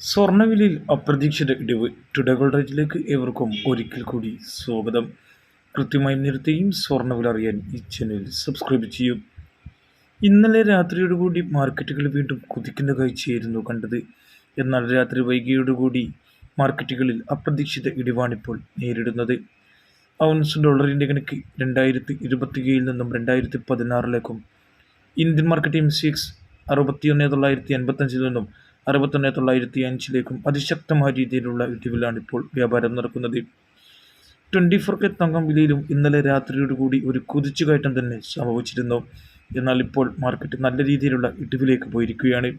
സ്വർണവിലയിൽ അപ്രതീക്ഷിത ഇടിവ്. ടുഡേ റേറ്റിലേക്ക് ഏവർക്കും ഒരിക്കൽ കൂടി സ്വാഗതം. കൃത്യമായി നിരത്തെയും സ്വർണവില അറിയാൻ ഈ ചാനൽ സബ്സ്ക്രൈബ് ചെയ്യും. ഇന്നലെ രാത്രിയോടുകൂടി മാർക്കറ്റുകൾ വീണ്ടും കുതിക്കുന്ന കാഴ്ചയായിരുന്നു കണ്ടത്. എന്നാൽ രാത്രി വൈകിയോടുകൂടി മാർക്കറ്റുകളിൽ അപ്രതീക്ഷിത ഇടിവാണിപ്പോൾ നേരിടുന്നത്. ഔൺസ് ഡോളറിന്റെ കണക്ക് രണ്ടായിരത്തി ഇരുപത്തിയേഴിൽ നിന്നും രണ്ടായിരത്തി പതിനാറിലേക്കും Indian market M C X അറുപത്തിയൊന്ന് തൊള്ളായിരത്തി അൻപത്തഞ്ചിൽ നിന്നും അറുപത്തൊന്ന് തൊള്ളായിരത്തി അഞ്ചിലേക്കും അതിശക്തമായ രീതിയിലുള്ള ഇടിവിലാണ് ഇപ്പോൾ വ്യാപാരം നടക്കുന്നത്. ട്വന്റി ഫോർ കെ തങ്കം വിലയിലും ഇന്നലെ രാത്രിയോടുകൂടി ഒരു കുതിച്ചുകയറ്റം തന്നെ സംഭവിച്ചിരുന്നു. എന്നാൽ ഇപ്പോൾ മാർക്കറ്റ് നല്ല രീതിയിലുള്ള ഇടിവിലേക്ക് പോയിരിക്കുകയാണ്.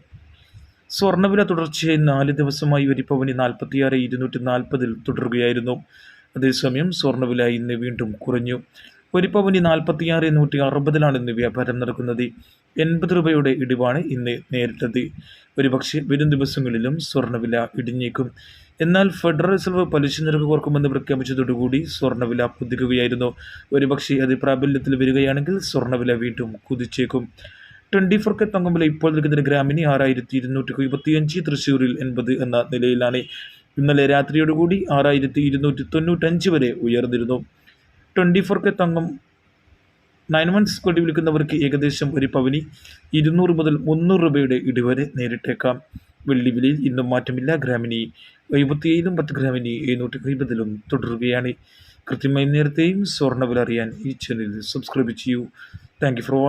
സ്വർണവില തുടർച്ചയായി നാല് ദിവസമായി ഒരു പവനി നാൽപ്പത്തിയാറ് ഇരുന്നൂറ്റി നാൽപ്പതിൽ തുടരുകയായിരുന്നു. അതേസമയം സ്വർണവില ഇന്ന് വീണ്ടും കുറഞ്ഞു. ഒരു നാൽപ്പത്തിയാറ് നൂറ്റി അറുപതിലാണ് ഇന്ന് വ്യാപാരം നടക്കുന്നത്. എൺപത് രൂപയുടെ ഇടിവാണ് ഇന്ന് നേരിട്ടത്. ഒരുപക്ഷെ വരും ദിവസങ്ങളിലും സ്വർണവില ഇടിഞ്ഞേക്കും. എന്നാൽ ഫെഡറൽ റിസർവ് പലിശ നിരക്ക് കുറക്കുമെന്ന് പ്രഖ്യാപിച്ചതോടുകൂടി സ്വർണവില കുതിക്കുകയായിരുന്നു. ഒരുപക്ഷെ അത് പ്രാബല്യത്തിൽ വരികയാണെങ്കിൽ സ്വർണവില വീണ്ടും കുതിച്ചേക്കും. ട്വന്റി ഫോർ കെ വില ഇപ്പോൾ നിൽക്കുന്ന ഗ്രാമിന് ആറായിരത്തി ഇരുന്നൂറ്റി ഇരുപത്തിയഞ്ച് തൃശ്ശൂരിൽ എൺപത് എന്ന നിലയിലാണ്. ഇന്നലെ രാത്രിയോടുകൂടി ആറായിരത്തി ഇരുന്നൂറ്റി തൊണ്ണൂറ്റഞ്ച് വരെ ഉയർന്നിരുന്നു. ട്വന്റി ഫോർ കെ തങ്കം. നയൻ മന്ത്സ് കൊടി വിൽക്കുന്നവർക്ക് ഏകദേശം ഒരു പവനി. ഇരുന്നൂറ് മുതൽ മുന്നൂറ് രൂപയുടെ ഇടിവരെ നേരിട്ടേക്കാം. വെള്ളി വിലയിൽ ഇന്നും മാറ്റമില്ല. ഗ്രാമിനി എഴുപത്തിയേഴിലും പത്ത് ഗ്രാമിനി എഴുന്നൂറ്റി അമ്പതിലും തുടരുകയാണ്. കൃത്യമായി നേരത്തെയും സ്വർണ അറിയാൻ ഈ ചാനൽ സബ്സ്ക്രൈബ് ചെയ്യൂ. Thank you for watching